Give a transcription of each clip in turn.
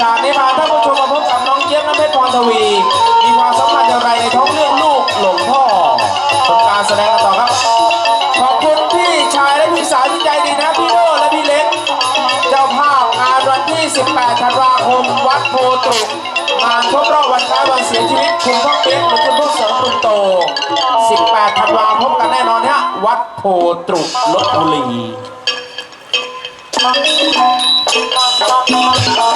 จากนี้มาท่านผู้ชมมาพบกับน้องเจี๊ยบน้ำเพชรพรทวี มีความสำคัญอย่างไรในท้องเรื่องลูกหลงพ่อชมการแสดงกันต่อครับ ขอบคุณพี่ชายและพี่สาวที่ใจดีนะพี่โน่และพี่เล็ก เจ้าภาพงานวันที่ 18 ธันวาคม วัดโพตรุงานครบรอบวันคล้ายวันเสียชีวิตคุณพ่อเป๊กหรือคุณพ่อเสริมคุณโต 18 ธันวาคมพบกันแน่นอนฮะวัดโพตรุลบบุรีคน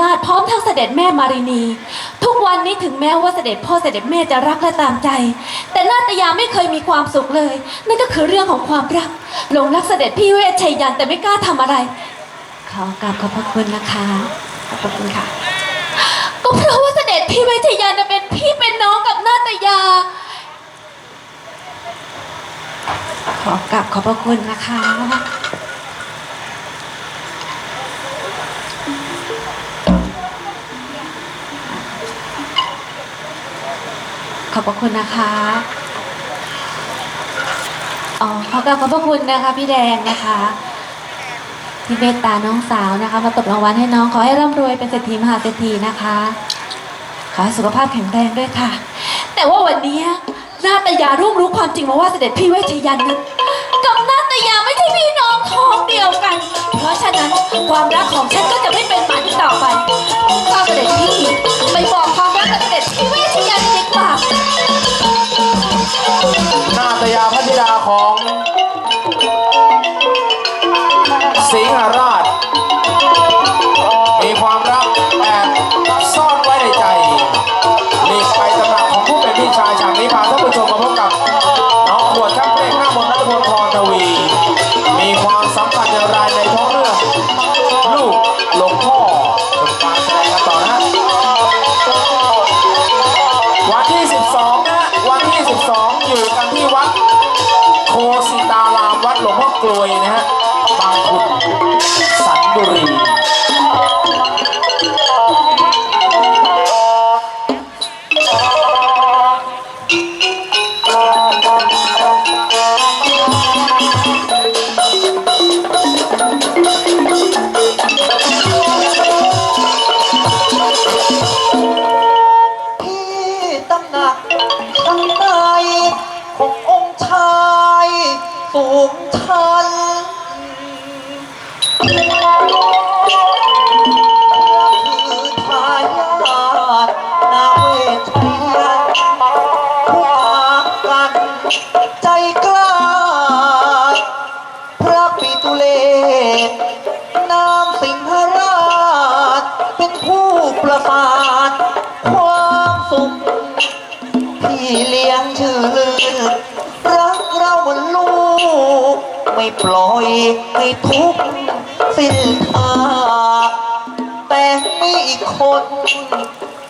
ราชพร้อมทั้งเสด็จแม่มารินี ทุกวันนี้ถึงแม้ว่าเสด็จพ่อเสด็จแม่จะรักและตามใจ แต่นาตยาไม่เคยมีความสุขเลย นั่นก็คือเรื่องของความรักหลงรักเสด็จพี่เวชชัยยันแต่ไม่กล้าทำอะไร ขอกราบขอบพระคุณนะคะขอบพระคุณค่ะ ก็เพราะว่าเสด็จพี่เวชชัยยันเป็นพี่เป็นน้องกับนาตยา ขอกราบขอบพระคุณนะคะ อบพระคุณนะคะอ๋อขอกราบขอบพระคุณนะคะพี่แดงนะคะที่เมตตาน้องสาวนะคะ มาตบรางวัลให้น้องขอให้ร่ำรวยเป็นเศรษฐีมหาเศรษฐีนะคะ ขอให้สุขภาพแข็งแรงด้วยค่ะ แต่ว่าวันนี้นาตยาร่วงรู้ความจริงมาว่าเสด็จพี่เวชยันนั้นกับนาตยาไม่ใช่พี่น้องท้องเดียวกัน เพราะฉะนั้นความรักของฉันก็จะไม่เป็นหมันอีกต่อไปข้าเสด็จพี่ไปบอกความรักกับเสด็จพี่เวชยัน ประสาทความสุขพี่เลี้ยงชื่อลือรักเราเหมือนลูก ไม่ปล่อยให้ทุกข์สิ้นทางแต่มีอีกคน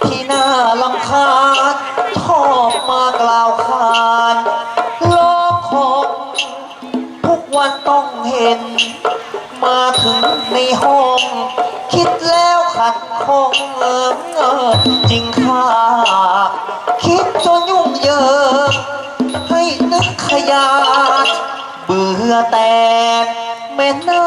ที่น่าลำคาญชอบมากล่าวขานโลกของทุกวันต้องเห็น มาถึงในห้อง แล้วขัดข้องเอิมจริงค่าคิดจนยุ่งเหยิงให้นึกขยาดเบื่อแต่แมม่นา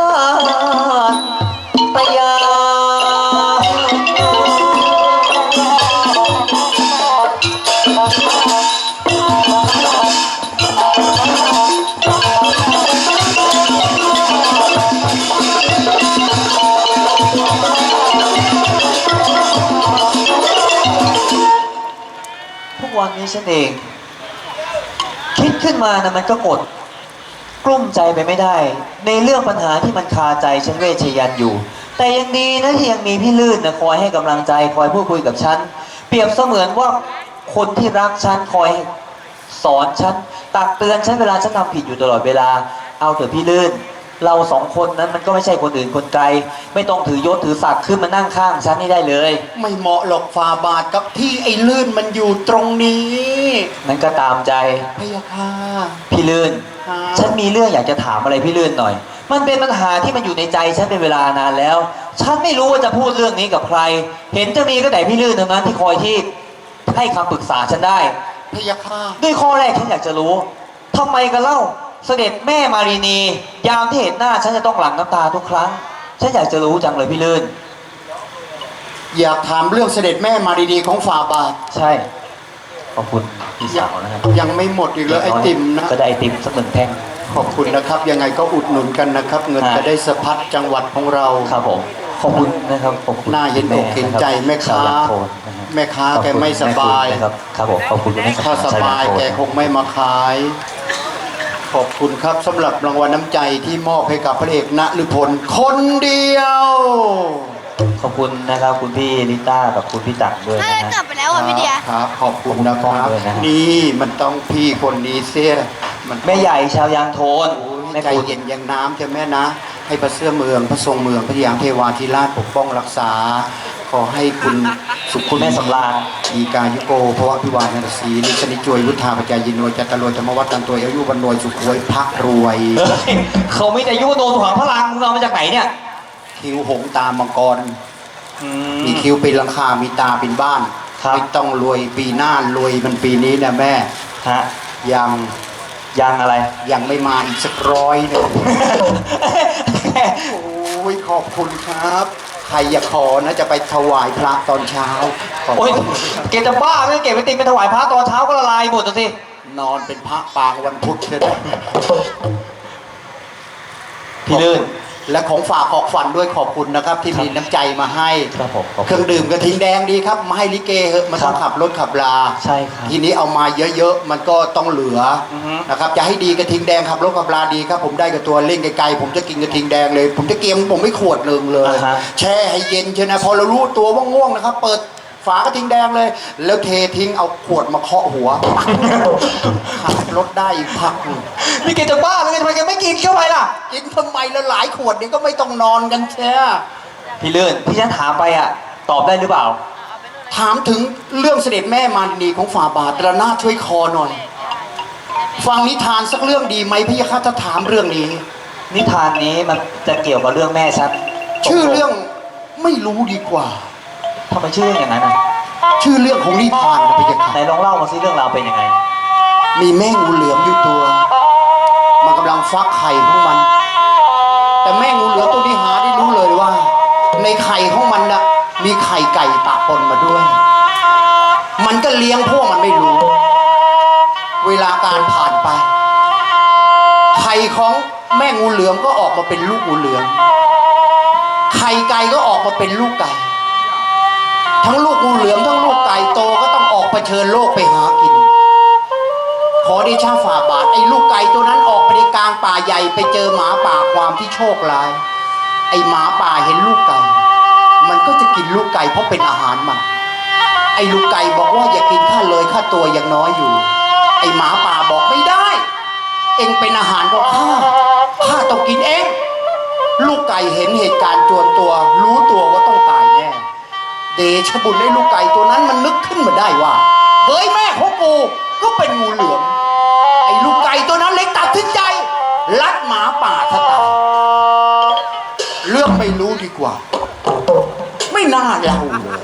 ฉันเอง คิดขึ้นมานะมันก็กด กลุ้มใจไปไม่ได้ ในเรื่องปัญหาที่มันคาใจฉันเวชยันอยู่ แต่ยังดีนะที่ยังมีพี่ลื่นนะคอยให้กำลังใจคอยพูดคุยกับฉัน เปรียบเสมือนว่าคนที่รักฉันคอยสอนฉันตักเตือนฉันเวลาฉันทำผิดอยู่ตลอดเวลา เอาเถอะพี่ลื่น เราสองคนนั้นมันก็ไม่ใช่คนอื่นคนไกล ไม่ต้องถือยศถือศักดิ์ขึ้นมานั่งข้างฉันนี่ได้เลยไม่เหมาะหรอกฟาบาทกับที่ไอ้ลื่นมันอยู่ตรงนี้นั้นก็ตามใจพะยาค่ะ พี่ลื่น ครับ ฉันมีเรื่องอยากจะถามอะไรพี่ลื่นหน่อย มันเป็นปัญหาที่มันอยู่ในใจฉันเป็นเวลานานแล้ว ฉันไม่รู้ว่าจะพูดเรื่องนี้กับใคร เห็นจะมีก็แต่พี่ลื่นเท่านั้นที่คอยที่ให้คำปรึกษาฉันได้ พะยาค่ะ ด้วยข้อแรกฉันอยากจะรู้ทำไมกันเล่า เสด็จแม่มารีนียามที่เห็นหน้าฉันจะต้องหลั่งน้ำตาทุกครั้ง ฉันอยากจะรู้จังเลยพี่ลื่น อยากถามเรื่องเสด็จแม่มาดีๆของฟาบาท ใช่ขอบคุณพี่สาวนะครับยังไม่หมดอีกเลยไอติมนะก็ได้ไอติมสักหนึ่งแท่งขอบคุณนะครับ ยังไงก็อุดหนุนกันนะครับ เงินฮะจะได้สะพัดจังหวัดของเราครับผมขอบคุณนะครับขอบคุณน่าเห็นอกเห็นใจแม่ค้าชวลังโทนนะครับแม่ค้าขอบแกคุณไม่สบายแม่คุณนะครับครับผมขอบคุณแม่ถ้าสบายแกคงไม่มาขาย ขอบคุณครับสำหรับรางวัลน้ำใจที่มอบให้กับพระเอกณฤพลคนเดียว ขอบคุณนะครับ คุณพี่ลิต้ากับคุณพี่ตักด้วยน่านะจะฮะกลับไปแล้วอะพี่เดีย ครับ ขอบคุณนะคขอบรับคุณด้วยนะฮะนี่มันต้องพี่คนนี้เสียมันแม่ใหญ่ชาวยางโทนโอ้ยแม่ใจคุณเย็นอย่างน้ำใช่ไหมนะ ให้พระเสื้อเมืองพระทรงเมืองพระยามเทวาธิราชปกป้องรักษา ขอให้คุณสุขคุณแม่สำราญอีกายุโกภวะพิวานันตสีนิสนิจวยวุฒาปัจจายินโนจัตตโรธรรมวัตตันตัวอายุวันโนยสุขวยพระรวยเฮ้ยเขาไม่แต่ยุโดนขวางพลังมึงเอามาจากไหนเนี่ย คิ้วหงตามังกร อืมีคิ้วเป็นหลังคา มีตาเป็นบ้านครับไม่ต้องรวยปีหน้ารวยมันปีนี้นะแม่ ฮะ ยังยังอะไร ยังไม่มาอีกสักร้อยหนึงโอ้ยขอบคุณครับ ใครอยากขอนะจะไปถวายพระตอนเช้าขอบโอ้ยคุณเกจะบ้าไม่เก็บไปติมไปถวายพระตอนเช้าก็ละลายหมดแล้วสินอนเป็นพระปางวันพุธเลยนะพี่ลื่น และของฝากของฝันด้วยขอบคุณนะครับ ที่มีน้ำใจมาให้ ครับผมขอบเคคุรื่ณองดื่มกระทิงแดงดีครับมาให้ลิเกเหอะมันต้องครับขับรถขับลาใช่ครับทีนี้เอามาเยอะๆ มันก็ต้องเหลือออฮึ นะครับจะให้ดีกระทิงแดงขับรถขับลาดีครับ ผมได้กับตัวเล่งไกลๆผมจะกินกระทิงแดงเลย ผมจะเกมผมไม่ขวดหนึ่งเลย อ่าฮะแช่ให้เย็นเชยวนะพอเรารู้ตัวว่าง่วงนะครับ เปิด ฝากระทิงแดงเลย แล้วเททิ้งเอาขวดมาเคาะหัวขับรถได้อีกพักหนึ่งนี่เกจะบ้าเลยทำไมแกไม่กินเข้าไปล่ะ กินทำไมแล้วหลายขวดนี่ก็ไม่ต้องนอนกันแช่พี่ลื่นที่ฉันถามไปอะ ตอบได้หรือเปล่า ถามถึงเรื่องเสด็จแม่มารนีของฝ่าบาทระนาดช่วยคอหน่อย ฟังนิทานสักเรื่องดีไหมพี่ยะคะถ้าถามเรื่องนี้ นิทานนี้มันจะเกี่ยวกับเรื่องแม่ฉันชื่อเรื่องไม่รู้ดีกว่า ทำไมชื่ออย่างนั้นอะชื่อเรื่องของนิทานนะพี่ยะคะไหนลองเล่ามาสิเรื่องราวเป็นยังไง มีแม่งูเหลือมอยู่ตัว มันกำลังฟักไข่ของมัน แต่แม่งูเหลือมตัวนี้หาได้รู้เลยว่า ในไข่ของมันน่ะมีไข่ไก่ปะปนมาด้วย มันก็เลี้ยงพวกมันไม่รู้ เวลาการผ่านไป ไข่ของแม่งูเหลือมก็ออกมาเป็นลูกงูเหลือม ไข่ไก่ก็ออกมาเป็นลูกไก่ ทั้งลูกงูเหลือมทั้งลูกไก่โตก็ต้องออกเผชิญโลกไปหากิน ขอได้ชาฝ่าบาทไอ้ลูกไก่ตัวนั้นออกไปในกลางป่าใหญ่ไปเจอหมาป่าความที่โชคร้าย ไอ้หมาป่าเห็นลูกไก่ มันก็จะกินลูกไก่เพราะเป็นอาหารมัน ไอ้ลูกไก่บอกว่าอย่ากินข้าเลยข้าตัวยังน้อยอยู่ ไอ้หมาป่าบอกไม่ได้ เองเป็นอาหารของข้าข้าต้องกินเองลูกไก่เห็นเหตุการณ์จวนตัว รู้ตัวว่าต้องตายแน่ เดชะบุญไอ้ลูกไก่ตัวนั้นมันนึกขึ้นมาได้ว่าเฮ้ยแม่ของกูก็เป็นงูเหลือมไอ้ลูกไก่ตัวนั้นเลยตัดสินใจลัดหมาป่าซะตายเรื่องไม่รู้ดีกว่า ไม่น่าเล่าเลย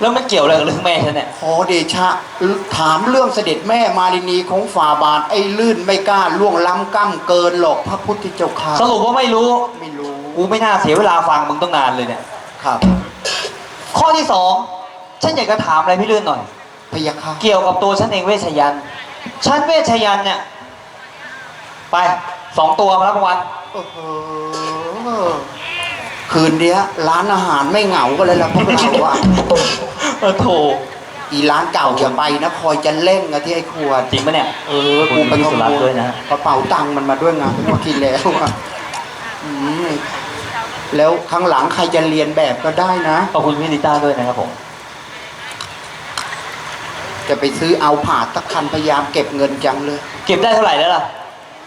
แล้วมันเกี่ยวอะไรกับเรื่องแม่ฉันเนี่ยขอเดชะถามเรื่องเสด็จแม่มารินีของฝ่าบาทไอ้ลื่นไม่กล้าล่วงล้ำก้ำเกินหรอกพระพุทธเจ้าค่ะสรุปว่าไม่รู้ ไม่รู้ กูไม่น่าเสียเวลาฟังมึงต้องนานเลยเนี่ย ครับ ข้อที่สองฉันอยากจะถามอะไรพี่เลื่อนหน่อย พยาค่ะเกี่ยวกับตัวฉันเองเวชยันต์ฉันเวชยันต์เนี่ย ไปสองตัวมารับรางวัลโอ้โหคืนเนี้ย ร้านอาหารไม่เหงากันเลยล่ะพวกเราอะเออโถอีร้านเก่าอย่าไปนะคอยจะเล่งอะที่ไอ้ขวดจริงปะเนี่ย เออกูไปขขอบคุณพี่สุโมรัตน์ยด้วยนะกระเป๋าตังค์มันมาด้วยไงเมื่อกี้แล้วอะอืม แล้วข้างหลังใครจะเรียนแบบก็ได้นะ ขอบคุณพี่ลิต้าด้วยนะครับผม จะไปซื้อเอาผ่าตะคันพยายามเก็บเงินจังเลยเก็บได้เท่าไหร่แล้วล่ะ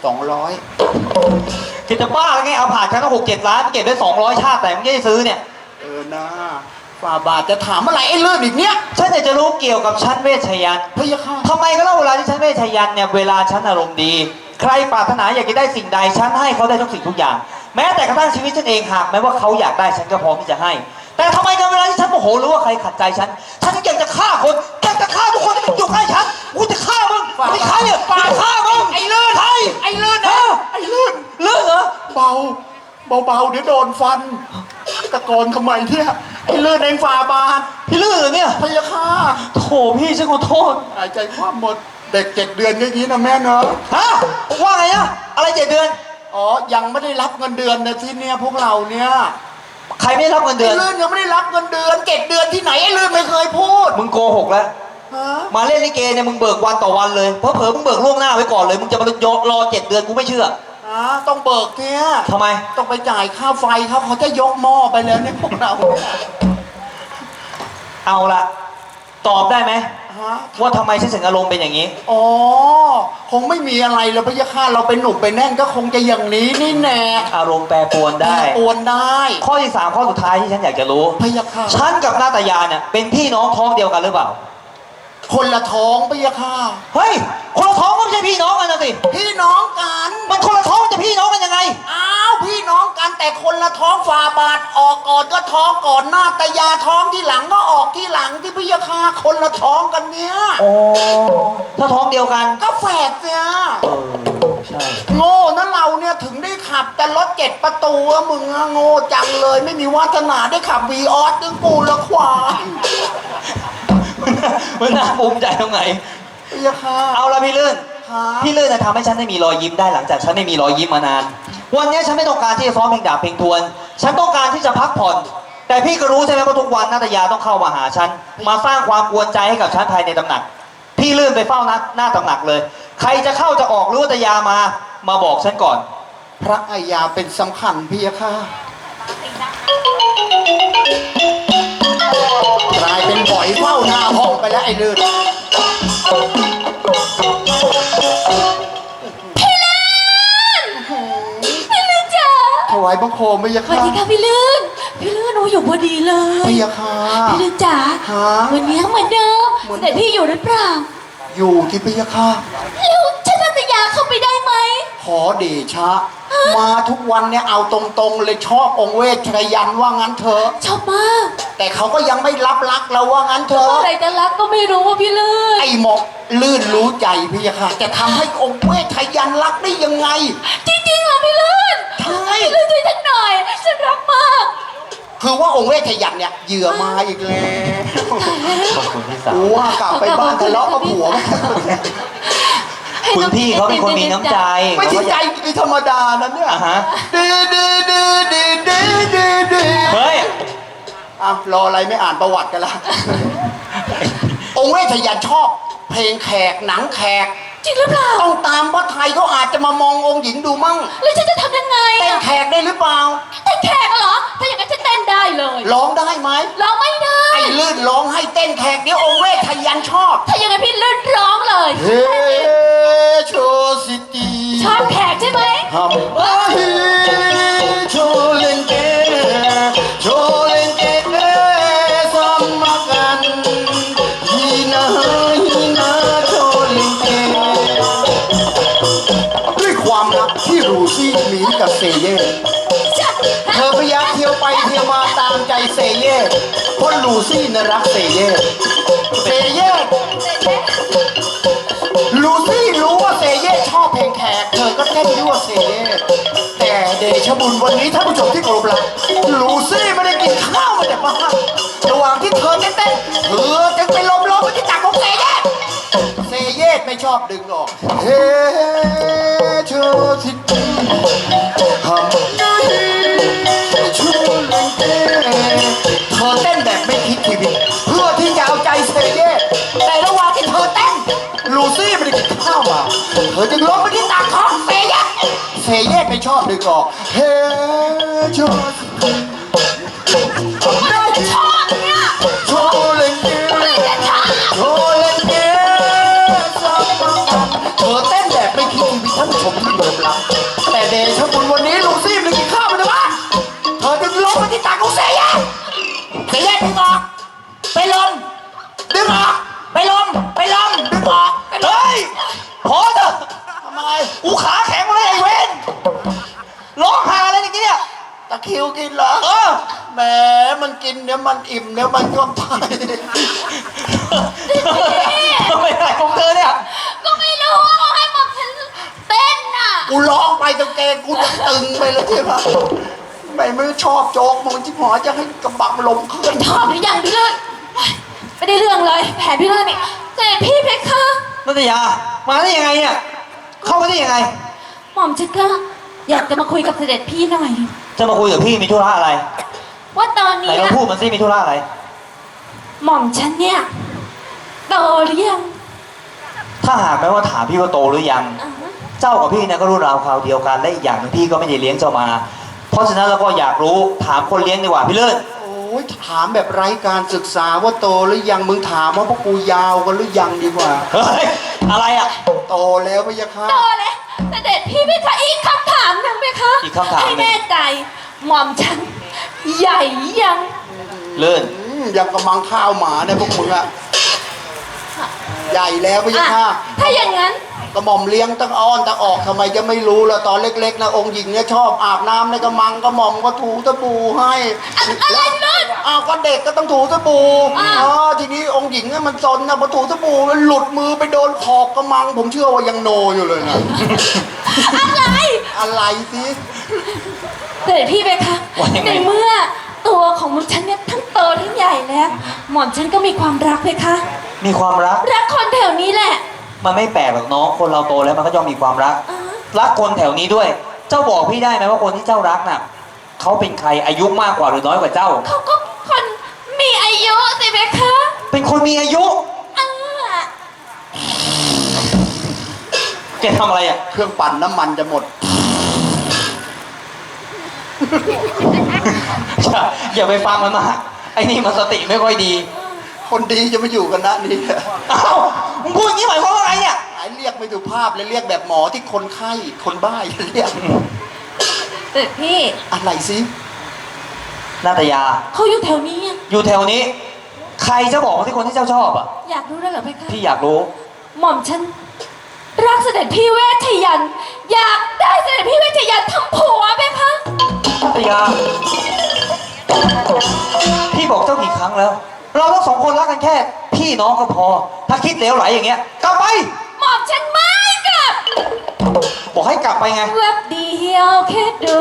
สองร้อยคิดจะบ้าแล้วไงเอาผ่านฉันก็หกเจ็ดล้านเก็บได้สองร้อยชาติแต่ไม่ได้ซื้อเนี่ย เออนะฝ่าบาทจะถามอะไรไอ้เรื่องอีกเนี้ยฉันอยากจะรู้เกี่ยวกับชั้นเวชยันต์พยาค่ะทำไมก็เล่าเวลาที่ฉันเวชยันต์เนี่ยเวลาฉันอารมณ์ดี ใครปรารถนาอยากจะได้สิ่งใดฉันให้เขาได้ทุกสิ่งทุกอย่าง แม้แต่กระทั่งชีวิตฉันเองหากแม้ว่าเขาอยากได้ฉันก็พร้อมที่จะให้ แต่ทำไมกันเวลาที่ฉันโมโหหรือว่าใครขัดใจฉัน ฉันอยากจะฆ่าคนอยากจะฆ่าทุกคนที่มันอยู่ใกล้ฉันกูจะฆ่ามึงไม่ใครอะปาฆ่ามึงไอ้เลื่อนใครไอ้เลื่อนนะไอ้เลื่อนเลื่อนเหรอเบาเบาๆเดี๋ยวโดนฟันตะโกนทำไมเนี่ยไอ้เรื่องเองฝ่าบาทพี่เลื่อนเหรอเนี่ยพยาค่ะโถพี่ฉันขอโทษหายใจความหมดเด็กเจ็ดเดือนอย่างนี้นะแม่เนาะฮะว่าไงนะอะไรเจ็ดเดือน อ๋อ ยังไม่ได้รับเงินเดือนนะที่เนี่ยพวกเราเนี่ยใครไม่ได้รับเงินเดืไอ้อนเรื่องยังไม่ได้รับเงินเดือนเจ็ดเดือนที่ไหนไอ้เรื่องไม่เคยพูดมึงโกหกแล้ว ฮะมาเล่นลิเกเนี่ยมึงเบิกวันต่อวันเลย เพราะเผลอๆมึงเบิกล่วงหน้าไว้ก่อนเลย มึงจะมารอเจ็ดเดือนกูไม่เชื่อฮะต้องเบิกเนี่ยทำไม ต้องไปจ่ายค่าไฟเขาเขาจะยกหม้อไปแล้วเนี่ยพวกเราเนี่ยเอาละ ตอบได้ไหมฮะว่าทำไมฉันถึงอารมณ์เป็นอย่างนี้ อ๋อ คงไม่มีอะไรแล้วพะยะค่ะเราเป็นหนุ่มไปนแน่นก็คงจะอย่างนี้นี่แน่อารมณ์แปรปรวนได้ โอนได้ข้อที่สามข้อสุดท้ายที่ฉันอยากจะรู้ พะยะค่ะ ฉันกับนาตยาเนี่ยเป็นพี่น้องท้องเดียวกันหรือเปล่า คนละท้องพะยะค่ะ เฮ้ย คนละท้องก็ไม่ใช่พี่น้องกันนะสิ พี่น้องกัน มันคนละท้องมันจะพี่น้องกันยังไง อ้าวพี่น้องกันแต่คนละท้องฝาบาทออกก่อนก็ท้องก่อนหน้าตายาท้องที่หลังก็ออกที่หลังที่พะยะค่ะคนละท้องกันเนี้ยโอ้ถ้าท้องเดียวกันก็แฝดเนี่ยเออใช่ โง่นะเราเนี่ยถึงได้ขับแต่รถเจ็ดประตูอะมึงอะโง่จังเลย ไม่มีวาสนาได้ขับวีออสดึงกูละควาย มันน่าภูมิใจตรงไหนพะยะค่ะเอาละพี่ลื่นครับพี่ลื่นจะทำให้ฉันได้มีรอยยิ้มได้หลังจากฉันไม่มีรอยยิ้มมานาน วันนี้ฉันไม่ต้องการที่จะซ้อมเพลงดาบเพลงทวน ฉันต้องการที่จะพักผ่อน แต่พี่ก็รู้ใช่ไหมว่าทุกวันนาตยาต้องเข้ามาหาฉัน มาสร้างความกวนใจให้กับฉันภายในตำหนัก พี่ลื่นไปเฝ้าหน้าหน้าตำหนักเลย ใครจะเข้าจะออกหรือว่าตยามา มาบอกฉันก่อน พระอาญาเป็นสำคัญพี่ค่ะกลายเป็นบ่อย แล้วไอ้ลื่นพี่ลื่นจ๋าถวายบังคมพี่สวัสค่ะดีค่ะพี่ลื่น พี่ลื่นหนูอยู่พอดีเลยพี่ค่ะ พี่ลื่นจ๋าฮะ วันนี้เหมือนเดิมเหมือนแต่พี่อยู่หรือเปล่าอยู่ที่พี่ค่ะ แล้วฉันนัตยาเข้าไปได้ไหมขอเดชะ มาทุกวันเนี่ยเอาตรงๆ เลยชอบองค์เวชชยันว่างั้นเถอะ ชอบมากแต่เขาก็ยังไม่รับรักเราว่างั้นเถอะ เมื่อไหรจะรักก็ไม่รู้ว่าพี่ลื่นไอ้หมอกลื่นรู้ใจพี่ค่ะ จะทำให้องค์เวชชยันรักได้ยังไง จริงๆเหรอพี่ลื่นใช่ พี่ลื่นช่วยฉันหน่อยฉันรักมากคือว่าองค์เวชชยันเนี่ยเหยื่อมาอีกแล้วขอบคุณพี่สาวกูว่ากลับไปบ้านทะเลาะกับผัว คุณพี่เขาเป็นคนมีน้ำใจไม่ใช่ใจมีธรรมดานะเนี่ยอะฮะดีดีดีดีดีดีดีเฮ้ยอะรออะไรไม่อ่านประวัติกันละ องค์เวชชยันชอบ เพลงแขกหนังแขก จริงหรือเปล่า ต้องตามพระไทยเขาอาจจะมามององค์หญิงดูมั่งแล้วฉันจะทำยังไงเต้นอะแขกได้หรือเปล่า เต้นแขกเหรอ ถ้าอย่างนั้นฉันเต้นได้เลยร้องได้ไหมร้องไม่ได้ ไอ้ลื่นร้องให้เต้นแขกเดี๋ยวองค์เวชชยันชอบถ้าอย่างนั้นพี่ลื่นร้องเลย เฮโชสิตีชอบแขกใช่ไหมฮัมบา เซเย่เธอพยายามเที่ยวไปเที่ยวมาตามใจเซเย่เพราะลูซี่น่ะรักเซเย่เซเย่ลูซี่รู้ว่าเซเย่ชอบเพลงแขกเธอก็เต้นยั่วเซเย่แต่เดชบุญวันนี้ท่านผู้ชมที่เคารพรักลูซี่ไม่ได้กินข้าวมาแต่บ้านระหว่างที่เธอเต้น เซเย่ไม่ชอบดึงออก เฮ้เธอที่ทำได้ช่วยเล่นเกมเธอเต้นแบบไม่คิดชีวิตเพื่อที่จะเอาใจเซเย่แต่ระหว่างที่เธอเต้นลูซี่ไม่ได้กินข้าวมาเธอจึงล้มไปที่ตักของเซเย่เซเย่ไม่ชอบดึงออก เฮ้ชอ แหมมันกินเดี๋ยวมันอิ่มเดี๋ยวมันก็ตายทำไมอะไรของเธอเนี่ย ก็ไม่รู้ว่าเขาให้หม่อมฉันเต้นน่ะกูร้องไปตะเกงกูจะตึงไปเลยใช่ไหมไม่ไม่ชอบโจ๊กมันที่หมอจะให้กำบังลมขึ้นชอบหรือยังพี่เลิศไม่ได้เรื่องเลย แผนพี่เลิศนี่เสด็จพี่เพคะ นัตยา มาได้ยังไงเนี่ย เข้ามาได้ยังไง หม่อมฉันก็อยากจะมาคุยกับเสด็จพี่หน่อย จะมาคุยกับพี่มีธุระอะไร ว่าตอนไหนนี้ลองพูดมันสิมีธุระอะไร หม่อมฉันเนี่ยโตหรือยังถ้าหากแม้ว่าถามพี่ว่าโตหรือยัง อ่าฮะเจ้ากับพี่เนี่ยก็รุ่นราวคราวเดียวกันและอีกอย่างหนึงพี่ก็ไม่ได้เลี้ยงเจ้ามา เพราะฉะนั้นเราก็อยากรู้ถามคนเลี้ยงดีกว่าพี่เลิศโอ้ยถามแบบไร้การศึกษาว่าโตหรือยังมึงถามว่าพวกกูยาวกันหรือยังดีกว่า เฮ้ยอะไรอะ โตแล้วพะยะค่ะโตเลยเสด็จพี่เพคะอีกคำถามหนึ่งเพคะอีกคำถามหนึ่ให้งแน่ใจหม่อมฉัน ใหญ่ยังเลิศอืมยังกำลังข้าวหมาเนี่ยพวกมึงอะใหญ่แล้วพะยะอะค่ะถ้าอย่างนั้นกระหม่อมเลี้ยงตั้งอ้อนตั้งออกทำไมจะไม่รู้ล่ะตอนเล็กๆนะองค์หญิงเนี่ยชอบอาบน้ำในกระมังกระหม่อมก็ถูสบู่ให้อะไรเลิศ อ้าวก็เด็กก็ต้องถูสบู่อ่า อ๋อทีนี้องค์หญิงเนี่ยมันซนนะพอถูสบู่มันหลุดมือไปโดนขอบกระมัง ผมเชื่อว่ายังโนอยู่เลยนะ อะไร อะไรสิเสด็จพี่เพคะว่ายังไง ในเมื่อตัวของหม่อมฉันเนี่ยทั้งโตทั้งใหญ่แล้ว หม่อมฉันก็มีความรักเพคะ มีความรัก รักคนแถวนี้แหละมันไม่แปลกหรอกน้องคนเราโตแล้วมันก็ย่อมมีความรักอ่ารักคนแถวนี้ด้วย เจ้าบอกพี่ได้ไหมว่าคนที่เจ้ารักน่ะเขาเป็นใครอายุมากกว่าหรือน้อยกว่าเจ้า เขาก็คนมีอายุสิเพคะเป็นคนมีอายุ อ่าแกทำอะไรอะ เครื่องปั่นน้ำมันจะหมด อย่าอย่าไปฟังมันมากไอ้นี่มันสติไม่ค่อยดีคนดีจะมาอยู่กันนะนี่เอ้ามึงพูดอย่างนี้หมายความว่าไงเนี่ยหายเรียกไม่ถูกภาพเลยเรียกแบบหมอที่คนไข้คนบ้าเรียกเสด็จพี่อะไรสินาตยา เขาอยู่แถวนี้อะอยู่แถวนี้ ใครจะบอกว่าที่คนที่เจ้าชอบอะ อยากรู้ได้เหรอเพคะพี่อยากรู้ หม่อมฉันรักเสด็จพี่เวชยันต์อยากได้เสด็จพี่เวชยันต์ทำผัวเพคะ นาตยา พี่บอกเจ้ากี่ครั้งแล้ว เราทั้งสองคนรักกันแค่ พี่น้องก็พอ ถ้าคิดเหลวไหลอย่างเงี้ย กลับไป หม่อมฉันไม่กลับ บอกให้กลับไปไง แวบเดียวแค่ดู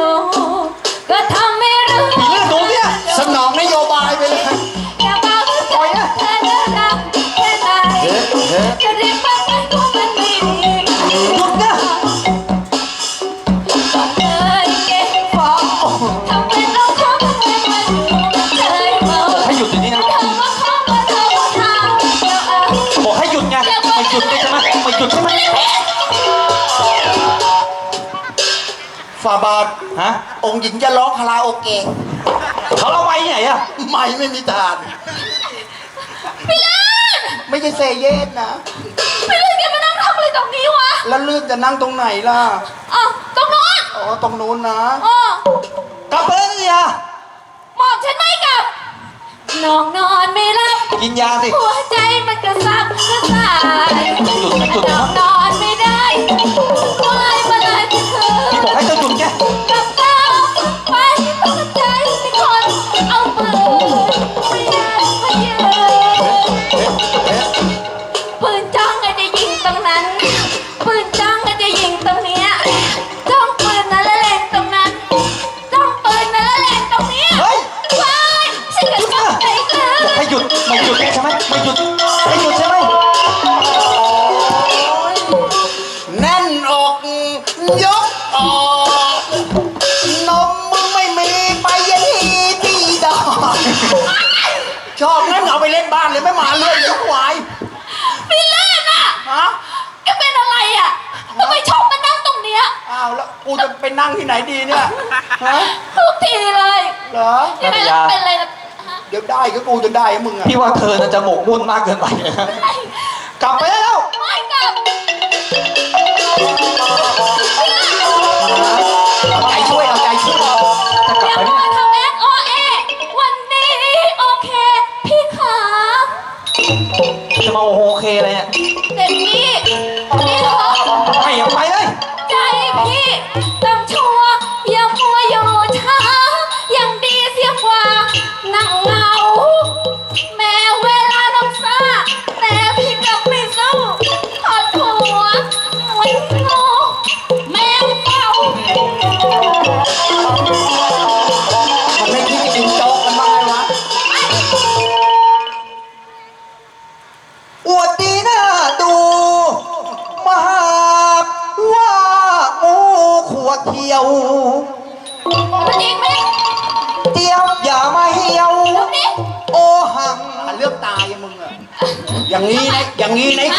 หญิงจะร้องคาราโอเกะเขาเอาไว้ที่ไหนอะไม่ไม่มีทานพี่เลิศไม่ใช่เซเยสนะ พี่เลิศแกมานั่งทำอะไรตรงนี้วะแล้วลื่นจะนั่งตรงไหนล่ะอ๋อตรงโน้นอ๋อตรงนู้นนะอ๋อกลับไปแล้วนี่ยาหมอบฉันไม่กลับน้องนอนไม่หลับกินยาสิหัวใจมันกระซับกระส่ายหยุดไม่หยุดน้นะองนอนไม่ได้ ยกออกนมมึงไม่มีไปยันที่ที่ดอชอบงั้นเอาไปเล่นบ้านเลยไม่มาเลยเดี๋ยวควายพี่เล่นอะฮะแกเป็นอะไรอะทำไมชอบมานั่งตรงเนี้ยอ้าวแล้วกูจะไปนั่งที่ไหนดีเนี่ยฮะทุกทีเลยเหรอ ยังไงแล้เป็นอะไรนะเดี๋ยวได้ก็กูจะได้มึงอะพี่ว่าเธอน่ะจะหมกมุ่นมากเกินไปนะกลับไปได้แล้ว ไม่กลับ เอาใจช่วยเอาใจช่วยจะกลับอย่าไปมาเนี่ยทำแอคโอเอวันนี้โอเคพี่ขาจะมาโอโหเคอะไรเนี่ยเด็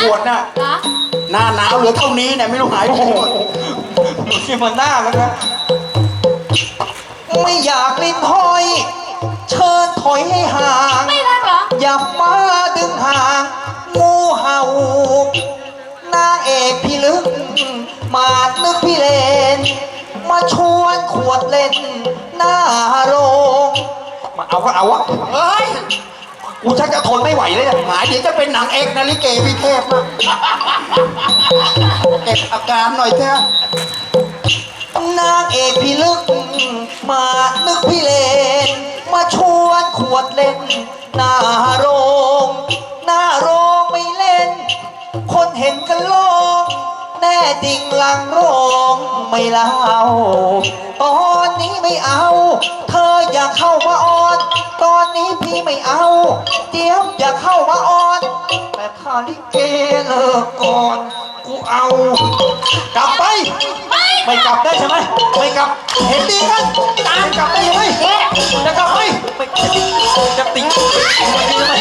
ขวดน่ะเหรอหน้าหนาวเหลือเท่านี้เนี่ยไม่รู้หายไปไหนหมดหนูที่มันหน้าแล้วนะไม่อยากลิ้นห้อย เชิญถอยให้ห่าง ไม่รักเหรอ อย่ามาดึงห่างงูเห่านางเอกพี่ลึก มานึกพี่เลน มาชวนขวดเล่น หน้าโรงมาเอาก็เอาวะเฮ้ย กูชักจะทนไม่ไหวเลยเนี่ยหายเดี๋ยวจะเป็นหนังเอกนาลิเกพี่เทพมากเก็บอาการหน่อยเถอะนางเอกพี่ลึก มานึกพี่เลน มาชวนขวดเล่น หน้าโรง หน้าโรงไม่เล่น คนเห็นกันล จริงหลังโรงไม่เล่าตอนนี้ไม่เอา เธออย่าเข้ามาออน ตอนนี้พี่ไม่เอา เดี๋ยวอย่าเข้ามาออน แต่ถ้าลิเกเลิกก่อนกูเอา กลับไป ไม่กลับได้ใช่ไหมไม่กลับเห็นดีกันตามกลับได้ยังไงจะกลับไหมไม่จะติดไม่ได้ไหม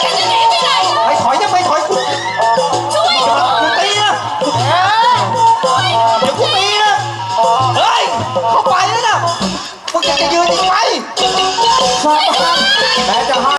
แกจะหนีไปไหนไม่ถอยยังไม่ถอยกู จะยืนทำไม แม้จะห้า